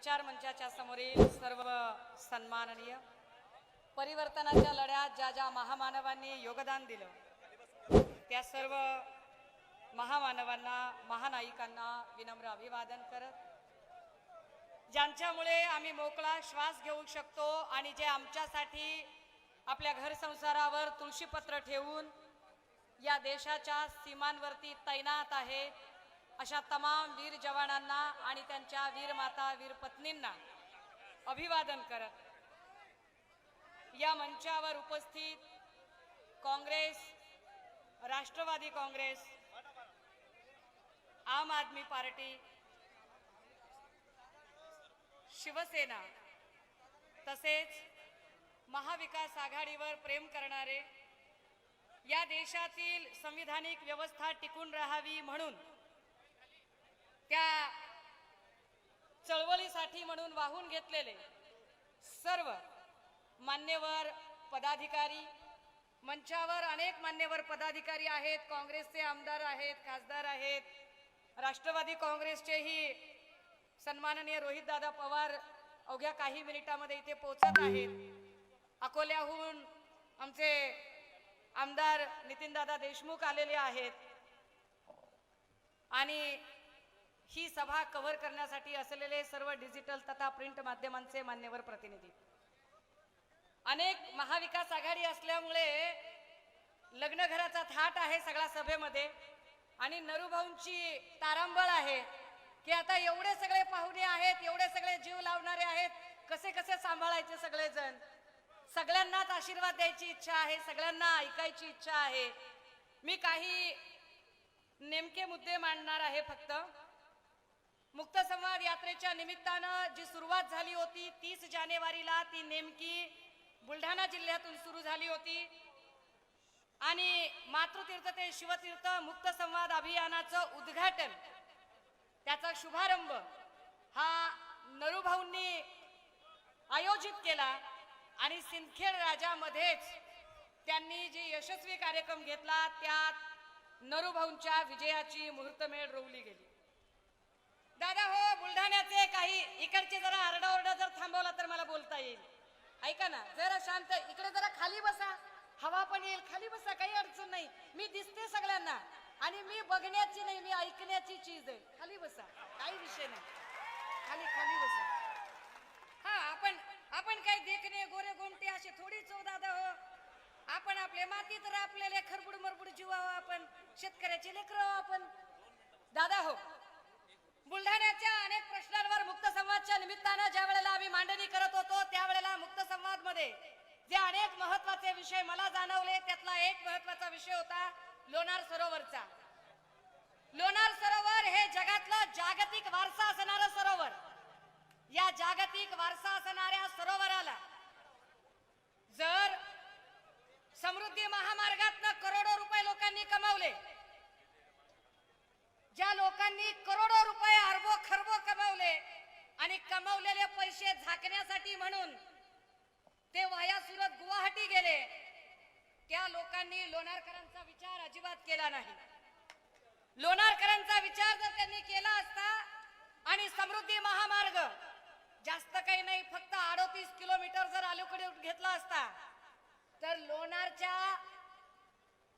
विचार मंचाच्या समोरील सर्व सन्माननीय परिवर्तनाच्या लढ्यात ज्या ज्या महामानवांनी योगदान दिलं त्या सर्व महामानवांना महानायिकांना विनम्र अभिवादन करत ज्यांच्यामुळे आम्ही मोकळा श्वास घेऊ शकतो आणि जे आमच्यासाठी आपल्या घर संसारावर तुळशीपत्र ठेवून या देशाच्या सीमांवरती तैनात आहे अशा तमाम वीर जवानांना आणि त्यांच्या वीर माता वीर पत्नींना अभिवादन करत या मंचावर उपस्थित काँग्रेस राष्ट्रवादी काँग्रेस आम आदमी पार्टी शिवसेना तसेच महाविकास आघाडीवर प्रेम करणारे या देशातील संविधानिक व्यवस्था टिकून राहावी म्हणून त्या चळवळीसाठी म्हणून वाहून घेतलेले सर्व मान्यवर पदाधिकारी मंचावर अनेक मान्यवर पदाधिकारी आहेत काँग्रेसचे आमदार आहेत खासदार आहेत राष्ट्रवादी काँग्रेसचेही सन्माननीय रोहितदादा पवार अवघ्या काही मिनिटामध्ये इथे पोहोचत आहेत. अकोल्याहून आमचे आमदार नितीनदादा देशमुख आलेले आहेत. आणि ही सभा कव्हर करण्यासाठी असलेले सर्व डिजिटल तथा प्रिंट माध्यमांचे मान्यवर प्रतिनिधी. अनेक महाविकास आघाडी असल्यामुळे लग्नघराचा थाट आहे सगळ्या सभेमध्ये आणि नरूभाऊंची तारांबळ आहे की आता एवढे सगळे पाहुणे आहेत एवढे सगळे जीव लावणारे आहेत कसे कसे सांभाळायचे सगळेजण? सगळ्यांनाच आशीर्वाद द्यायची इच्छा आहे सगळ्यांना ऐकायची इच्छा आहे. मी काही नेमके मुद्दे मांडणार आहे फक्त. मुक्त संवाद यात्रेच्या निमित्तानं जी सुरुवात झाली होती तीस जानेवारीला ती नेमकी बुलढाणा जिल्ह्यातून सुरू झाली होती. आणि मातृतीर्थ ते शिवतीर्थ मुक्त संवाद अभियानाचं उद्घाटन त्याचा शुभारंभ हा नरूभाऊंनी आयोजित केला आणि सिंदखेड राजामध्येच त्यांनी जे यशस्वी कार्यक्रम घेतला त्यात नरूभाऊंच्या विजयाची मुहूर्तमेढ रोवली गेली. दादा हो बुलढाण्याचे काही इकडचे जरा आरडाओरडा जर थांबवला तर मला बोलता येईल. ऐका ना जरा शांत इकडे जरा खाली बसा. हवा पण येईल खाली बसा काही अडचण नाही. मी दिसते सगळ्यांना. आणि मी बघण्याची नाही मी ऐकण्याची चीज आहे. खाली बसा काही विषय नाही. खाली खाली बसा. हा आपण आपण काही देखणे गोरे गोमटे असे थोडी चो हो, दादा हो. आपण आपले मातीत आपल्याला खरबुड मरबुड जीव आहो आपण. शेतकऱ्याचे लेकर आपण. दादा हो बुलढाण्याच्या अनेक प्रश्नांवर मुक्त संवादच्या निमित्तानं ज्या वेळेला आम्ही मांडणी करत होतो त्यावेळेला मुक्त संवादमध्ये जे अनेक महत्त्वाचे विषय मला जाणवले त्यातला एक महत्त्वाचा विषय होता लोणार सरोवरचा. लोणार सरोवर हे जगातलं जागतिक वारसा असणारं सरोवर या जागतिक वारसा असणाऱ्या सरोवराला जर समृद्धी महामार्गातनं करोडो रुपये लोकांनी कमावले ज्या लोकांनी करोडो रुपये अरबो खरबो कमावले आणि कमावलेले पैसे झाकण्यासाठी म्हणून ते वाया सुरत गुवाहाटी गेले त्या लोकांनी लोणारकरांचा विचार अजिबात केला नाही. लोणारकरांचा विचार जर त्यांनी केला असता आणि समृद्धी महामार्ग जास्त काही नाही फक्त अडोतीस किलोमीटर जर अलीकडे घेतला असता तर लोणारच्या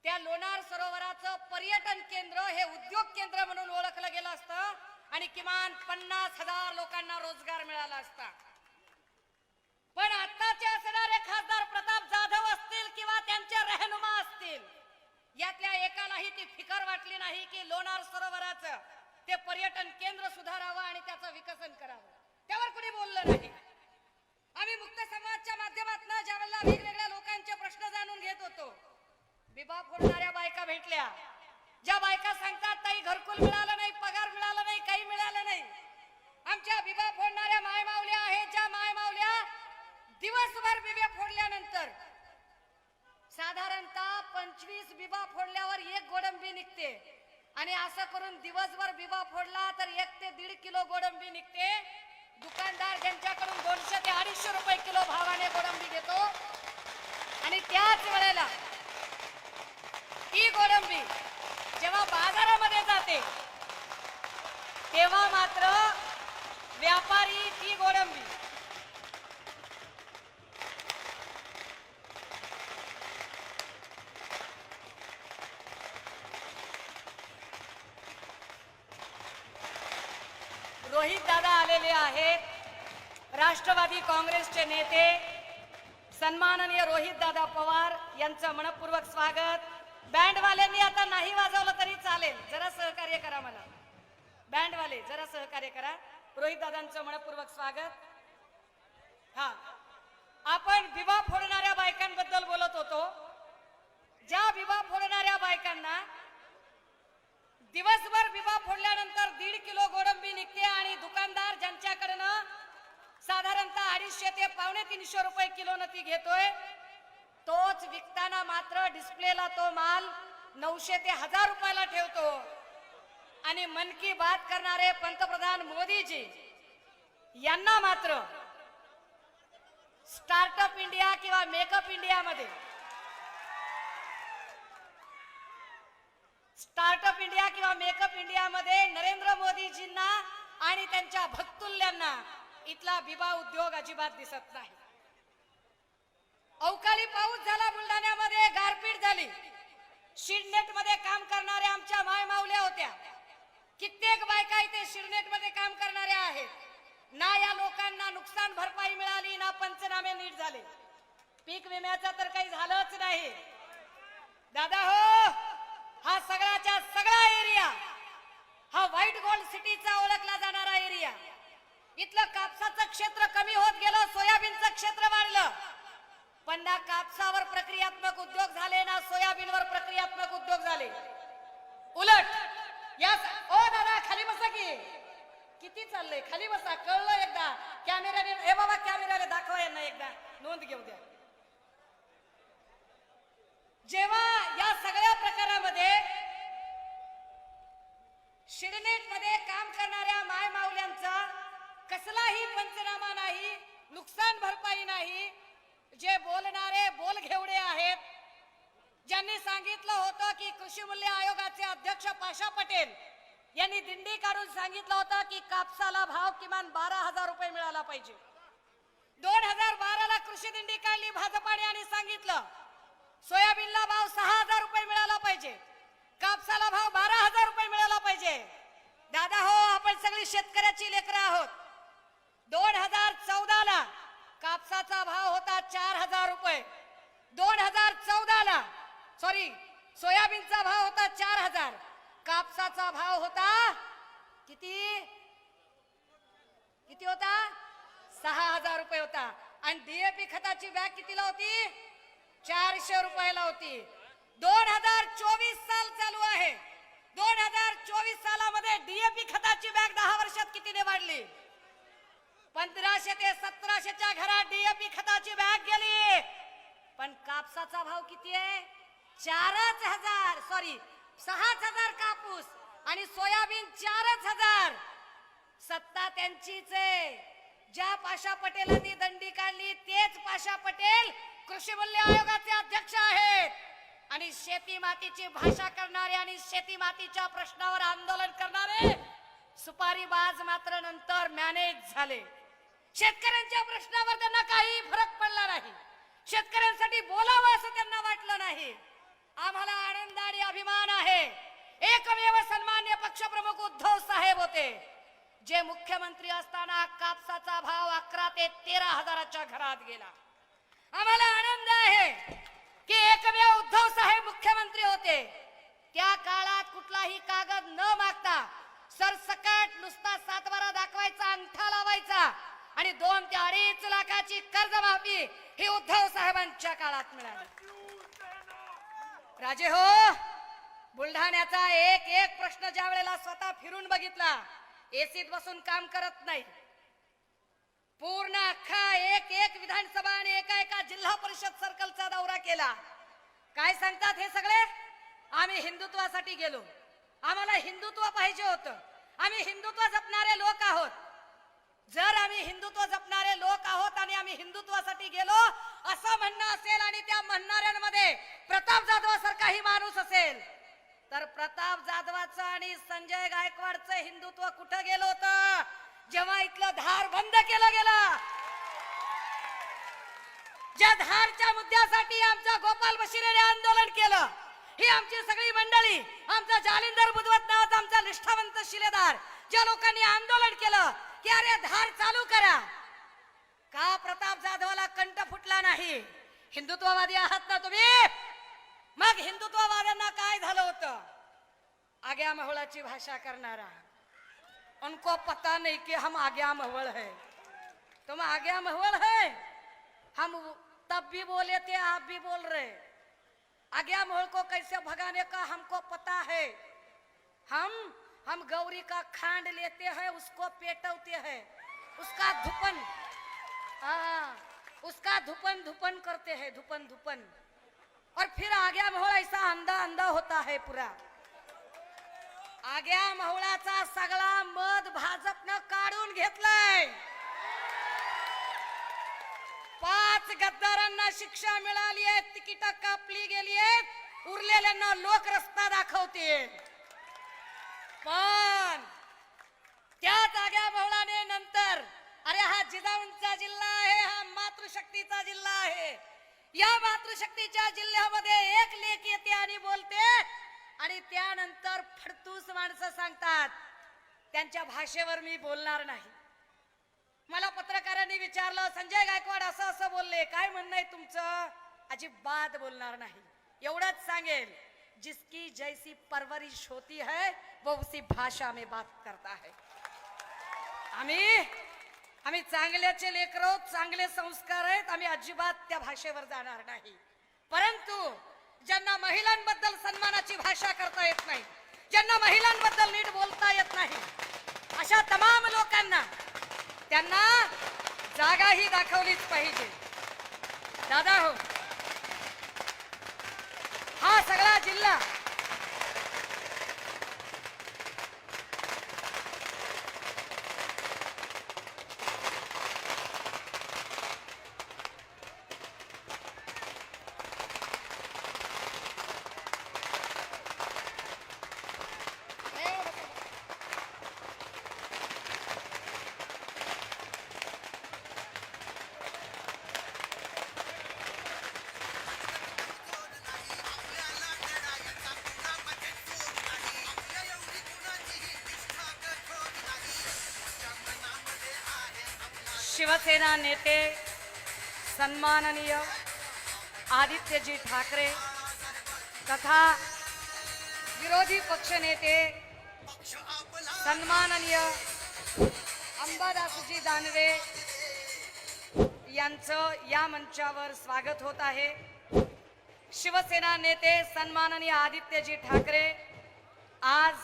त्या लोणार सरोवराचं पर्यटन केंद्र हे उद्योग केंद्र म्हणून ओळखलं गेलं असतं आणि किमान पन्नास हजार लोकांना रोजगार मिळाला असता पण आताचे असणारे खासदार प्रताप जाधव असतील किंवा त्यांचे रहनुमा असतील यातल्या एकालाही ती फिकर वाटली नाही की लोणार सरोवराचं ते पर्यटन केंद्र सुधारावं आणि त्याचं विकसन करावं त्यावर कुणी बोललं नाही आम्ही मुक्त समाजच्या माध्यमातून ज्यावेळेला वेगवेगळ्या लोकांचे प्रश्न जाणून घेत होतो विभा फोडणाऱ्या बायका भेटल्या ज्या बायका सांगतात ताई घरकुल मिळालं नाही पगार मिळाला नाही काही मिळालं नाही आमच्या विभा फोडणाऱ्या माय मावल्या आहेत ज्या माय मावल्या दिवसभर बिबे फोडल्यानंतर साधारणतः पंचवीस बिबा फोडल्यावर एक गोडंबी निघते आणि असं करून दिवसभर बिबा फोडला तर एक ते दीड किलो गोडंबी निघते दुकानदार ज्यांच्याकडून दोनशे ते अडीचशे रुपये किलो भावाने गोडंबी घेतो आणि त्याच वेळेला कोळंबी. जेव्हा बाजारामध्ये जाते तेव्हा मात्र व्यापारी ती कोळंबी. रोहित दादा आलेले आहेत. राष्ट्रवादी काँग्रेसचे नेते. सन्माननीय रोहित दादा पवार यांचं मनपूर्वक स्वागत. बँडवाल्यांनी आता नाही वाजवलं तरी चालेल. जरा सहकार्य करा मला. बँडवाले जरा सहकार्य करा. रोहित दादांचं मनपूर्वक स्वागत. हा. आपण विवाह फोडणाऱ्या बायकांबद्दल बोलत होतो. ज्या विवाह फोडणाऱ्या बायकांना दिवसभर विवाह फोडल्यानंतर दीड किलो गोडंबी निघते आणि दुकानदार ज्यांच्याकडनं साधारणतः अडीचशे ते पावणे तीनशे रुपये किलोनं ती घेतोय तोच विकताना मात्र डिस्प्लेला तो माल नऊशे ते हजार रुपयाला ठेवतो. आणि मन की बात करणारे पंतप्रधान मोदीजी यांना मात्र स्टार्टअप इंडिया किंवा मेकअप इंडियामध्ये स्टार्टअप इंडिया किंवा मेकअप इंडियामध्ये नरेंद्र मोदीजींना आणि त्यांच्या भक्तुल्यांना इथला विवाह उद्योग अजिबात दिसत नाही. अवकाळी पाऊस झाला बुलढाण्यामध्ये गारपीट झाली. शिडनेटमध्ये काम करणाऱ्या आमच्या माय माऊल्या होत्या. कित्येक बायका इथे शिरनेटमध्ये काम करणाऱ्या आहेत. ना या लोकांना नुकसान भरपाई मिळाली ना पंचनामे नीट झाले. पीक विम्याचं तर काही झालंच नाही. दादा हो हा सगळ्याच्या सगळा एरिया हा व्हाईट गोल्ड सिटीचा ओळखला जाणारा एरिया. इथलं कापसाचं क्षेत्र कमी होत गेलं सोयाबीनचं क्षेत्र वाढलं. पण ना कापसावर प्रक्रियात्मक उद्योग झाले ना सोयाबीनवर प्रक्रियात्मक उद्योग झाले. उलट या ओ दादा खाली बसा की. किती चाललंय? खाली बसा. कळलं एकदा. कॅमेराने हे बाबा कॅमेराने दाखवा यांना एकदा. नोंद घेऊ द्या. जेव्हा या सगळ्या प्रकारामध्ये शिडनेटमध्ये काम करणाऱ्या माय माऊल्यांचा कसलाही पंचनामा नाही नुकसान भरपाई नाही जे बोलणारे बोल घेवडे आहेत ज्यांनी सांगितलं होतं की कृषी मूल्य आयोगाचे अध्यक्ष पाशा पटेल यांनी दिंडी काढून सांगितलं होतं की कापसाला भाव किमान बारा हजार रुपये मिळाला पाहिजे. दोन हजार बाराला कृषी दिंडी काढली भाजपाने आणि सांगितलं सोयाबीनला भाव सहा हजार रुपये मिळाला पाहिजे कापसाला भाव बारा हजार रुपये मिळाला पाहिजे. दादा हो आपण सगळी शेतकऱ्याची लेकरं आहोत. दोन हजार चौदा ला कापसाचा भाव होता चार हजार रुपये. दोन हजार चौदा ला सॉरी सोयाबीनचा भाव होता चार हजार. कापसाचा भाव होता किती? किती होता? सहा हजार रुपये होता. आणि डीएपी खताची बॅग कितीला होती? चारशे रुपयाला होती. दोन हजार चोवीस साल चालू आहे दोन हजार चोवीस सालामध्ये डीएपी खताची बॅग दहा वर्षात कितीने वाढली पंधराशे ते सतराशेच्या घरात डीएपी खताची बॅग गेली. पण कापसाचा भाव किती आहे? चारच हजार सॉरी सहाच हजार कापूस आणि सोयाबीन चारच हजार. सत्ता त्यांचीच आहे. ज्या पाशा पटेलांनी दंडी काढली तेच पाशा पटेल कृषी मूल्य आयोगाचे अध्यक्ष आहेत. आणि शेती मातीची भाषा करणारे आणि शेती मातीच्या प्रश्नावर आंदोलन करणारे सुपारी बाज मात्र नंतर मॅनेज झाले. शेतकऱ्यांच्या प्रश्नावर त्यांना काही फरक पडला नाही. शेतकऱ्यांसाठी बोलावं असं त्यांना वाटलं नाही. आम्हाला आनंद आणि अभिमान आहे. एकमेव सन्मान्य पक्षप्रमुख उद्धव साहेब होते. जे मुख्यमंत्री असताना कापसाचा भाव अकरा ते तेरा हजाराच्या घरात गेला. आम्हाला आनंद आहे की एकमेव उद्धव साहेब मुख्यमंत्री होते. त्या काळात कुठलाही कागद न मागता सरसकट नुसता सातबारा दाखवायचा अंगठा लावायचा आणि दोन ते अडीच लाखाची कर्जमाफी ही उद्धव साहेबांच्या काळात मिळाली. राजे हो बुलढाण्याचा एक एक प्रश्न ज्या वेळेला स्वतः फिरून बघितला एसीत बसून काम करत नाही. पूर्ण अख्खा एक एक विधानसभा आणि एका एका जिल्हा परिषद सर्कलचा दौरा केला. काय सांगतात हे सगळे? आम्ही हिंदुत्वासाठी गेलो. आम्हाला हिंदुत्व पाहिजे होतं. आम्ही हिंदुत्व जपणारे लोक आहोत. जर आम्ही हिंदुत्व जपणारे लोक आहोत आणि आम्ही हिंदुत्वासाठी गेलो असं म्हणणं असेल आणि त्या म्हणणाऱ्यांमध्ये प्रताप जाधव सारखाही माणूस असेल तर प्रताप जाधवाचं आणि संजय गायकवाडचं हिंदुत्व कुठं गेलो होतं? जेव्हा इथलं धार बंद केलं गेलं. ज्या धारच्या मुद्द्यासाठी आमचं गोपाल बशिरेने आंदोलन केलं ही आमची सगळी मंडळी आमचा जालिंदर बुधवत नावाचा आमचा निष्ठावंत शिलेदार ज्या लोकांनी आंदोलन केलं की अरे धार चालू करा. का प्रताप जाधवाला कंठ फुटला नाही? हिंदुत्ववादी आहात ना तुम्ही? मग हिंदुत्ववाद्यांना काय झालं होतं? आग्या महोळाची भाषा करणारा. उनको पता नहीं कि हम आग्या महवल है. तुम आग्या महवल है? हम तब भी बोले थे आप भी बोल रहे. आग्या महुल को कैसे भगाने का हमको पता है? हम हम गौरी का खांड लेते हैं उसको पेटवते हैं। उसका धुपन हाँ उसका धुपन धुपन करते हैं धुपन धुपन। और फिर आग्या महोल ऐसा अंधा अंधा होता है पूरा। आग्या महुळाचा सगळा मध भाजपनं काढून घेतलाय। पाच गद्दारांना शिक्षा मिळाली आहे तिकीट कापली गेली आहेत उरलेल्यांना लोक रस्ता दाखवते. पण त्या जाग्या बहुळाने नंतर अरे हा जिजाऊंचा जिल्हा आहे हा मातृशक्तीचा जिल्हा आहे. या मातृशक्तीच्या जिल्ह्यामध्ये एक लेख येते आणि बोलते आणि त्यानंतर फडतूस माणसं सांगतात त्यांच्या भाषेवर मी बोलणार नाही. मला पत्रकारांनी विचारलं संजय गायकवाड असं असं बोलले काय म्हणणं आहे तुमचं? अजिबात बोलणार नाही. एवढंच सांगेल. जिसकी जैसी परवरिश होती है वो उसी भाषा में बात करता है। आम्ही आम्ही चांगल्याचे लेकर चांगले संस्कार आहेत आम्ही अजिबात त्या भाषेवर जाणार नाही. परंतु ज्यांना महिलांबद्दल सन्मानाची भाषा करता येत नाही ज्यांना महिलांबद्दल नीट बोलता येत नाही अशा तमाम लोकांना त्यांना जागाही दाखवलीच पाहिजे. दादा हो हा सगळा जिल्हा शिवसेना नेते सन्माननीय आदित्यजी ठाकरे तथा विरोधी पक्षनेते सन्माननीय अंबादासजी दानवे यांचं या मंचावर स्वागत होत आहे. शिवसेना नेते सन्माननीय आदित्यजी ठाकरे आज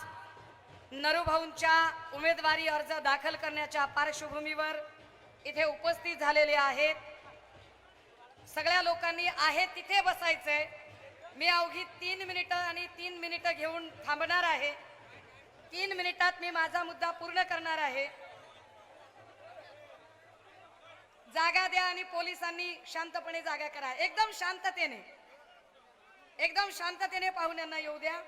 नरुभाऊंच्या उमेदवारी अर्ज दाखल करण्याच्या पार्श्वभूमीवर इथे उपस्थित झालेले आहेत. सगळ्या लोकांनी आहे तिथे बसायचंय. मी अवघी तीन मिनिटं आणि तीन मिनिटं घेऊन थांबणार आहे. तीन मिनिटात मी माझा मुद्दा पूर्ण करणार आहे. जागा द्या आणि पोलिसांनी शांतपणे जागा करा. एकदम शांततेने. एकदम शांततेने पाहुण्यांना येऊ द्या.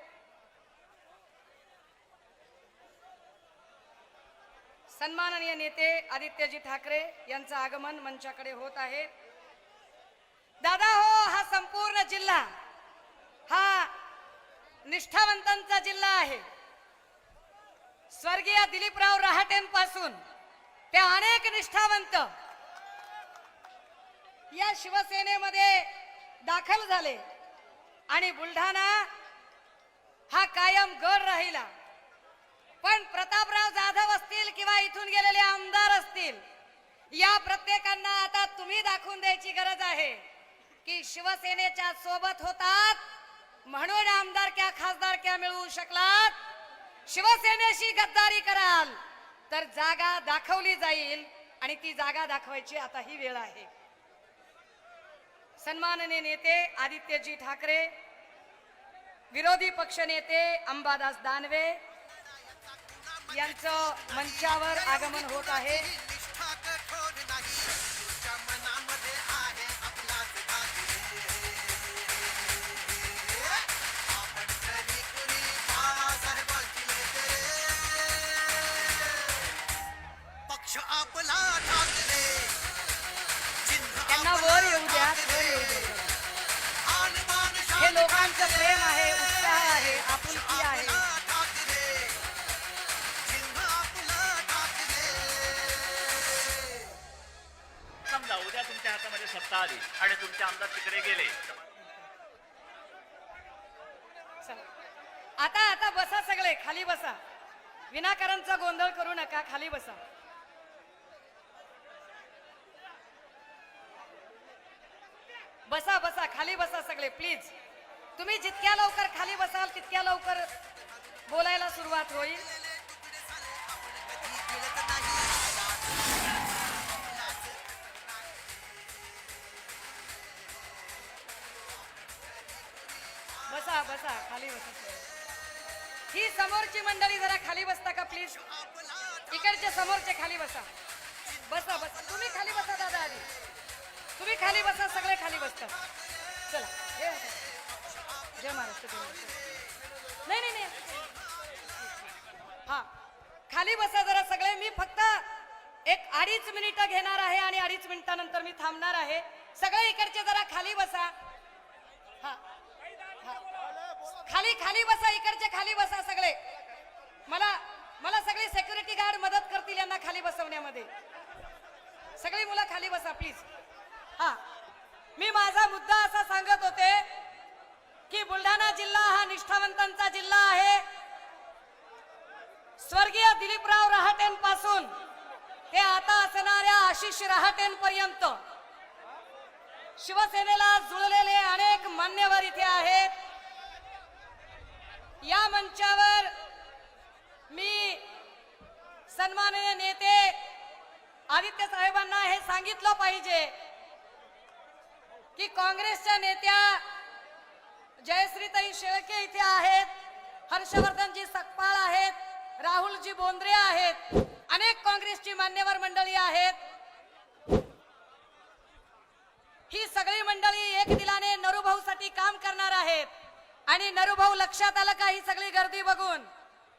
सन्माननीय नेते आदित्यजी ठाकरे यांचं आगमन मंचाकडे होत आहे. दादा हो हा संपूर्ण जिल्हा हा निष्ठावंतांचा जिल्हा आहे. स्वर्गीय दिलीपराव रहाटेंपासून ते अनेक निष्ठावंत या शिवसेनेमध्ये दाखल झाले आणि बुलढाणा हा कायम गड राहिला. पण प्रतापराव जाधव असतील किंवा इथून गेलेले आमदार असतील या प्रत्येकांना आता तुम्ही दाखवून द्यायची गरज आहे की शिवसेनेच्या सोबत होतात म्हणून आमदारक्या खासदारक्या मिळवू शकलात. शिवसेनेशी गद्दारी कराल तर जागा दाखवली जाईल आणि ती जागा दाखवायची आता ही वेळ आहे. सन्माननीय नेते आदित्यजी ठाकरे विरोधी पक्षनेते अंबादास दानवे यांचं मंचावर आगमन होत आहे. आता आली आणि तुमचे आमदार तिकडे गेले. चला. आता आता बसा सगळे खाली बसा. विनाकारणचा गोंधळ करू नका खाली बसा. बसा बसा खाली बसा सगळे प्लीज तुम्ही जितक्या लवकर खाली बसाल तितक्या लवकर बोलायला सुरुवात होईल. बसा खाली बसा. ही समोरची मंडळी जरा खाली बसता का प्लीज इकडचे समोरचे खाली बसा. बसा बसा. तुम्ही खाली बसा दादा आधी. तुम्ही खाली बसा सगळे खाली बसता चला जय महाराष्ट्र. जय महाराष्ट्र. नाही नाही नाही. हा खाली बसा जरा सगळे. मी फक्त एक अडीच मिनिटं घेणार आहे आणि अडीच मिनिटानंतर मी थांबणार आहे. सगळे इकडचे जरा खाली बसा हा हा. खाली खाली बसा इकडचे खाली बसा सगळे. मला मला सगळे सेक्युरिटी गार्ड मदत करतील यांना खाली बसवण्यामध्ये. सगळी मुलं खाली बसा प्लीज हा. मी माझा मुद्दा असा सांगत होते की बुलढाणा जिल्हा हा निष्ठावंतांचा जिल्हा आहे. स्वर्गीय दिलीपराव रहाटेंपासून ते आता असणाऱ्या आशिष रहाटेंपर्यंत शिवसेनेला जुळलेले अनेक मान्यवर इथे आहेत. या मंचावर मी सन्माननीय नेते आदित्य साहेबांना हे सांगितलं पाहिजे की काँग्रेसच्या नेत्या जयश्रीताई शेळके इथे आहेत हर्षवर्धनजी सकपाळ आहेत राहुलजी बोंद्रे आहेत अनेक काँग्रेसची मान्यवर मंडळी आहेत. ही सगळी मंडळी एक दिलाने नरुभाऊसाठी काम करणार आहेत. आणि नरुभाऊ लक्षात आलं का ही सगळी गर्दी बघून?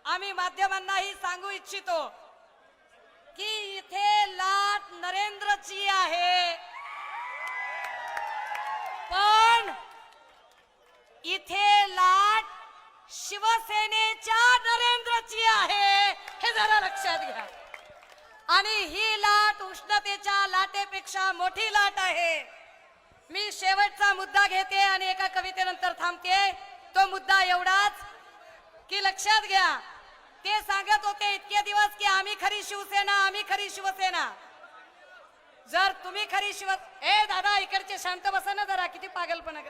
आम्ही माध्यमांनाही सांगू इच्छितो की इथे लाट नरेंद्रची आहे. पण इथे लाट शिवसेनेच्या नरेंद्रची आहे. हे जरा लक्षात घ्या. आणि ही लाट उष्णतेच्या लाटेपेक्षा मोठी लाट आहे. मी शेवटचा मुद्दा घेते आणि एका कवितेनंतर थांबते. तो मुद्दा एवढाच की लक्षात घ्या. ते सांगत होते इतके दिवस की आम्ही खरी शिवसेना आम्ही खरी शिवसेना. जर तुम्ही खरी शिव ए दादा इकडचे शांत बसा ना जरा किती पागलपणा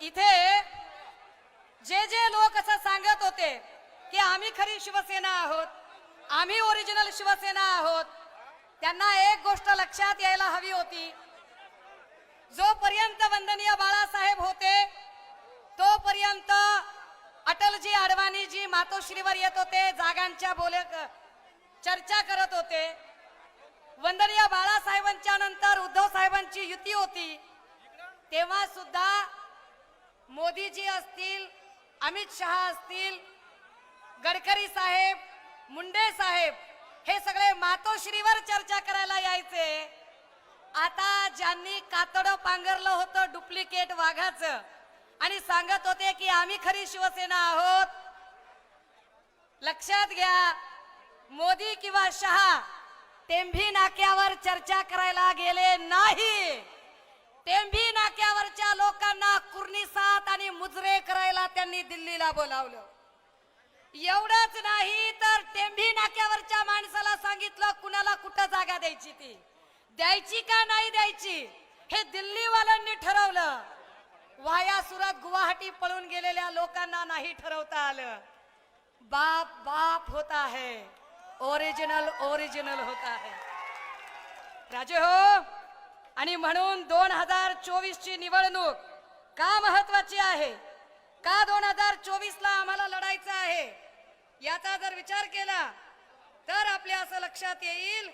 इथे जे जे लोक असं सांगत होते की आम्ही खरी शिवसेना आहोत आम्ही ओरिजिनल शिवसेना आहोत. त्यांना एक गोष्ट लक्षात यायला हवी होती. जोपर्यंत वंदनीय बाळासाहेब होते तोपर्यंत अटलजी अडवाणीजी मातोश्रीवर येत होते जागांच्या बोले चर्चा करत होते. वंदनीय बाळासाहेबांच्या नंतर उद्धव साहेबांची युती होती. तेव्हा सुद्धा मोदीजी असतील अमित शहा असतील गडकरी साहेब साहेब हे सगळे मातोश्रीवर चर्चा करायला यायचे. आता ज्यांनी कातड पांघरलं होतं डुप्लिकेट वाघाचं आणि सांगत होते की आम्ही खरी शिवसेना आहोत. लक्षात घ्या मोदी किंवा शहा टेंभी नाक्यावर चर्चा करायला गेले नाही. टेंभी नाक्यावरच्या लोकांना कुर्निसात आणि मुजरे करायला त्यांनी दिल्लीला बोलावलं. एवढंच नाही तर टेंभी नाक्यावरच्या माणसाला सांगितलं कुणाला कुठं जागा द्यायची ती? द्यायची का नाही द्यायची? हे दिल्लीवाल्यांनी ठरवलं. वाया सुरत गुवाहाटी पळून गेलेल्या लोकांना नाही ठरवता आलं. बाप बाप होता है ओरिजिनल ओरिजिनल होता है राजे हो आणि म्हणून दोन हजार चोवीस ची निवडणूक का महत्वाची आहे? का दोन हजार चोवीस ला आम्हाला लढायचं आहे? याचा जर विचार केला तर आपल्या असं लक्षात येईल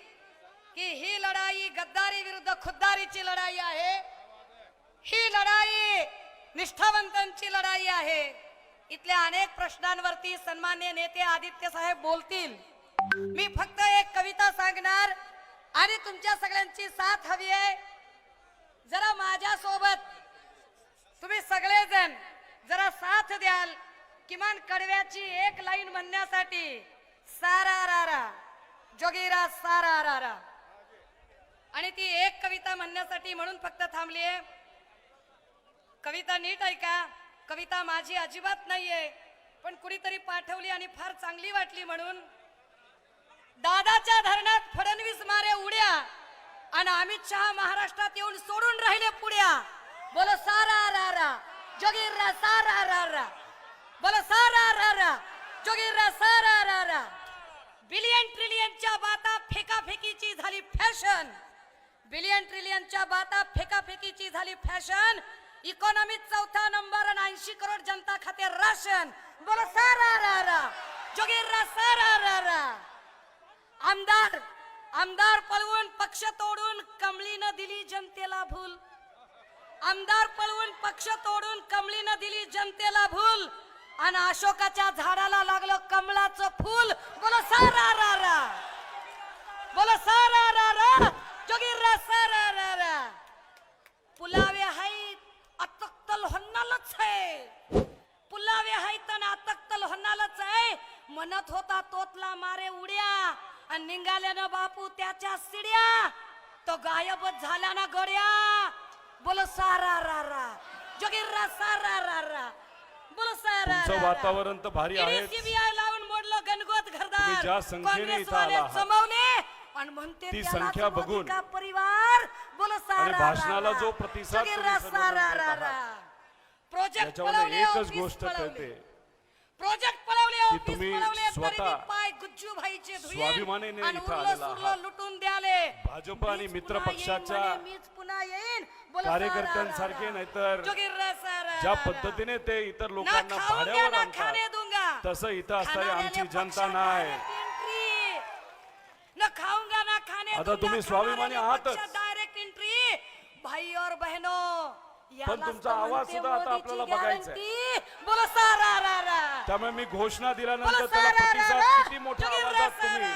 की ही लढाई गद्दारी विरुद्ध खुद्दारीची लढाई आहे. ही लढाई निष्ठावंतांची लढाई आहे. इथल्या अनेक प्रश्नांवरती सन्मान्य नेते आदित्य साहेब बोलतील. मी फक्त एक कविता सांगणार आणि तुमच्या सगळ्यांची साथ हवी आहे. जरा माझ्या सोबत तुम्ही सगळेजण जरा साथ द्याल. किमान कडव्याची एक लाईन म्हणण्यासाठी सारा रारा जोगीरा सारा रारा आणि ती एक कविता म्हणण्यासाठी म्हणून फक्त थांबलीये. कविता नीट ऐका. कविता माझी अजिबात नाहीये पण कुणीतरी पाठवली आणि फार चांगली वाटली म्हणून. दादाच्या धरणात फडणवीस मारे उड्या आणि अमित शहा महाराष्ट्रात येऊन सोडून राहिले पुड्या. बोलो सारा रा रा. जोगीर रा सारा रा रा. बोलो सारा रा रा. जोगीर सारा रा रा. बिलियन ट्रिलियनच्या बाता फेकाफेकीची झाली फॅशन बिलियन ट्रिलियनच्या बाता फेकाफेकीची झाली फॅशन इकॉनॉमी चौथा नंबर आणि ऐंशी करोड जनता खाते राशन. बोलो सारा रा रा. रा सारा रारा आमदार आमदार पळवून पक्ष तोडून कमलीनं दिली जनतेला भूल. आमदार पळवून पक्ष तोडून कमलीनं दिली जनतेला भूल. आणि अशोकाच्या झाडाला लागलं कमळाचं फूल. बोलो सारा रा रा बोलो सारा रा रा जोगीर रा सारा रा रा पुलावे आहेत अतक्तल होन्नालच आहे पुलावे आहेत आणि अतक्तल होणारच आहे म्हणत होता तोतला मारे उड्या. आणि निघाल्यानं बापू त्याच्या सिड्या. तो गायबच झाला ना गड्या. बोलो सारा रा रा जोगीर रा सारा रा रा. बोलो सारा तुमचं. वातावरण तर भारी इडी आहेच. CBI लावून मोडलं गणगोत घरदार तुम्ही ज्या संख्येने. जमवले आणि म्हणते ती संख्या बघून का परिवार बोलो सारा आणि भाषणाला. जो प्रतिसाद. प्रोजेक्ट एकच गोष्ट. कळते प्रोजेक्ट की तुम्ही स्वतः स्वाभिमानाने इथं आलेला आहात. भाजप आणि मित्र पक्षाच्या कार्यकर्त्यांसारखे. नाहीतर ज्या. पद्धतीने ते इतर लोकांना भाड्यावर आणतात तसं इथं असणारी आमची जनता नाही direct entry. न खाऊंगा ना खाने आता तुम्ही स्वाभिमानी आहातच. डायरेक्ट एंट्री भाई और बहनो पण तुमचा आवाज सुद्धा आता आपल्याला बघायचा. बोलो सारा त्यामुळे मी घोषणा दिल्यानंतर त्याला प्रतिसाद. किती मोठ्या आवाजात तुम्ही.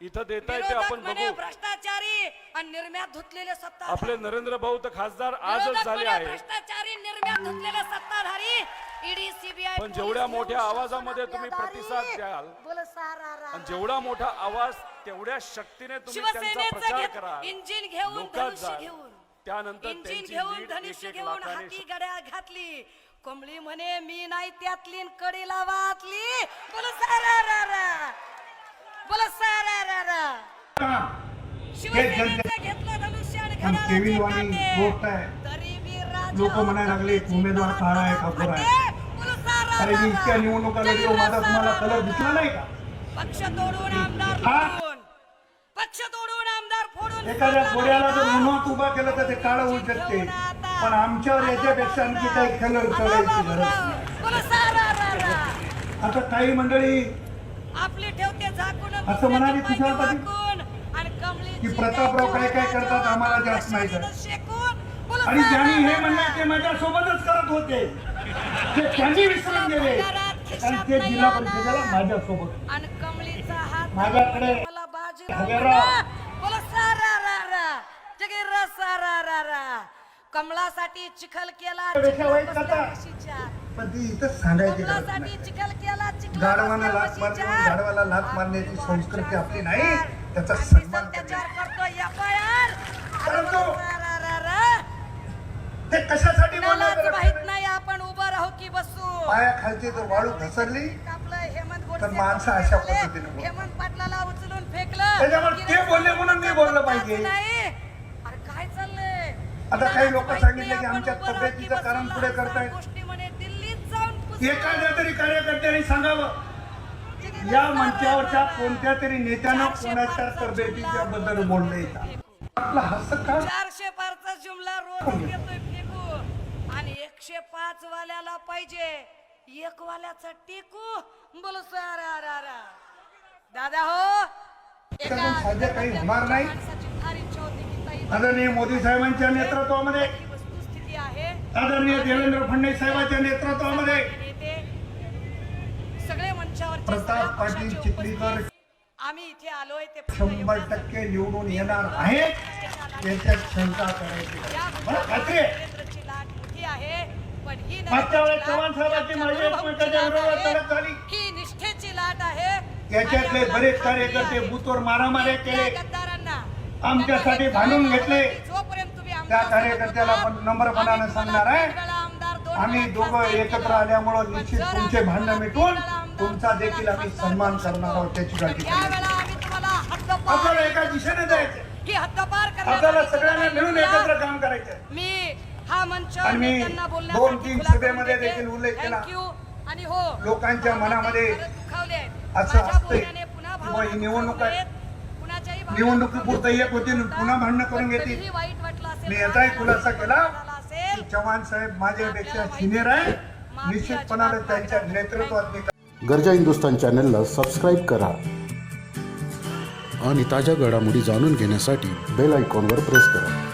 इथं देताय ते विरोधक आपण बघू. भ्रष्टाचारी आणि निर्म्यात धुतलेले सत्ता आपले नरेंद्र भाऊ तर खासदार आजच झाले आहे भ्रष्टाचारी निर्म्यात धुतलेले सत्ताधारी. ईडी सीबीआय पण जेवढ्या मोठ्या आवाजामध्ये तुम्ही प्रतिसाद द्याल, आणि जेवढा मोठा आवाज तेवढ्या शक्तीने तुम्ही त्यांचा प्रचार करा इंजिन घेऊन त्यानंतर इंजिन घेऊन धनुष्य घेऊन हाती गड्या घातली. कोंबडी म्हणे मी नाही त्यातली न कडीला वातली बोल सारा रा रा बोल सारा रा रा शिवसेनेचं घेतलं धनुष्य आणि पण घड्याळाचे केविलवाणी काटे. गोष्ट आहे. तरी बी राजा लोकं म्हणायला लागले, उमेदवार काळा आहे गोरा आहे? अरे मी. इतक्या निवडणुका जय माझा तुम्हाला कलर दिसला. नाही का पक्ष तोडून आमदार? फोडून पक्ष तोडून आमदार फोडून एखाद्या गोऱ्याला जर नाही उन्हात उभा केलं तर ते काळं होऊ शकते पण आमच्यावर याच्यापेक्षा आणखी काही कलर चढायची गरज नाही. आता काही मंडळी आपली ठेवते झाकून असं म्हणाली तुषार पाटील? की प्रतापराव काय काय करतात आम्हाला जास्त माहीत आहे. आणि ज्यांनी हे म्हणले रा. ते माझ्या सोबतच करत होते. ते त्यांनी विसरून गेले. आणि ते जिल्हा परिषदेला माझ्या सोबत आणि कमळीचा हात माझ्याकडे मला बाजू हजाराव. बोला सारा रा रा जगे रा सारा रा रा. कमळासाठी चिखल केला. पण ती सांगायची कमळासाठी चिखल केला लाथ गाढवाला लाथ मारण्याची संस्कृती आपली नाही त्याचा आणि सन्मान दिसल करणे त्याच्यावर करतो FIR. परंतु- रा रा रा. ते कशासाठी कुणालाच बोललं माहीत? नाही आपण उभं राहू की बसू पायाखालची जर वाळू घसरली आपलं हेमंत गोडसे तर माणसं अशा बोलले, पद्धतीने बोलतात. हेमंत पाटलाला उचलून फेकलं त्याच्यामुळे ते बोलले म्हणून मी बोललं पाहिजे. नाही अरे काय चाललंय आता काही लोकं सांगितले की आमच्या की तब्येतीचं कारण. पुढे करतायत. एखाद्या तरी कार्यकर्त्यांनी सांगावं. या मंचावरच्या कोणत्या तरी नेत्यानं कोणाच्या तब्येतीच्या बद्दल बोलले फेकू. आपला हस्त का चारशे पारचा जुमला रोज घेतोय फेकू. आणि एकशे पाच वाल्याला पाहिजे. एक वाल्याचा टेकू. बोलो सारा दादा हो. साध्य काही होणार नाही. माणसाची फार इच्छा होती की ताई आदरणीय मोदी साहेबांच्या नेतृत्वामध्ये आदरणीय देवेंद्र फडणवीस साहेबांच्या नेतृत्वामध्ये नेते सगळे प्रताप पाटील चिखलीकर आम्ही इथे आलोय ते शंभर. टक्के निवडून येणार आहे याच्यात शंका करायची खात्री ही मागच्या वेळेस चव्हाण साहेबांची माझी एकमेकांच्या विरोधात लढत झाली. ही निष्ठेची लाट आहे. याच्यातले बरेच कार्यकर्ते आहे. बूथवर मारामाऱ्या केले. आमच्यासाठी भांडून घेतले. त्या कार्यकर्त्याला आपण नम्रपणानं सांगणार आहे. आम्ही दोघं एकत्र. आल्यामुळं पण निश्चित तुमचे भांडणं आमदार, तुमचा देखील आम्ही सन्मान करू करणार. आहोत त्याची पण काळजी आपल्याला एका दिशेने जायचं आपल्याला सगळ्यांना मिळून एकत्र काम करायचं मी हा मंच आणि मी दोन तीन सभेमध्ये. देखील उल्लेख केला. आणि हो लोकांच्या मनामध्ये. असं किंवा ही निवडणूक आहे. निवडणुकीपुरतं एक होती पुन्हा भांडणं करून घेतील. असेल मी याचाही खुलासा केला. की चव्हाण साहेब माझ्यापेक्षा सिनियर आहे. निश्चितपणाने त्यांच्या नेतृत्वात मी गरजा हिंदुस्तान चॅनलला सबस्क्राईब करा. आणि ताज्या घडामोडी जाणून घेण्यासाठी बेल आयकॉनवर प्रेस करा.